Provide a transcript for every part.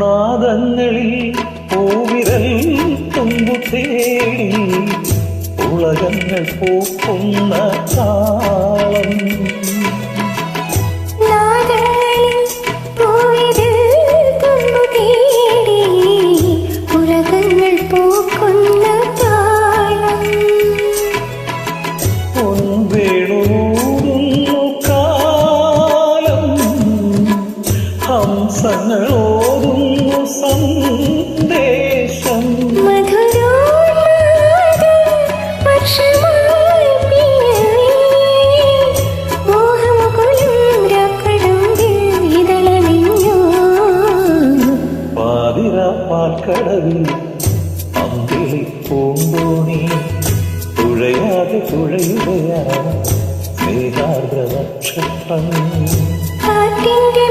നാദങ്ങളിൽ പൂവിരൽ തുമ്പു തേടി ഉളകങ്ങൾ പൂക്കുന്ന താളം ഹംസങ്ങളോടുന്നു സന്ദേശം. പാൽക്കടവിൽ അമ്പിളി പൂമ്പോണി തുഴയാതെ തുഴയുകയാണ് സ്നേഹാർദ്ര നക്ഷത്രം കാറ്റിന്റെ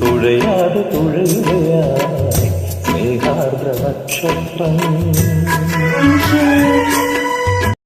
തുഴയാതെ തുഴയുകയായി സ്നേഹാർദ്ര നക്ഷത്രം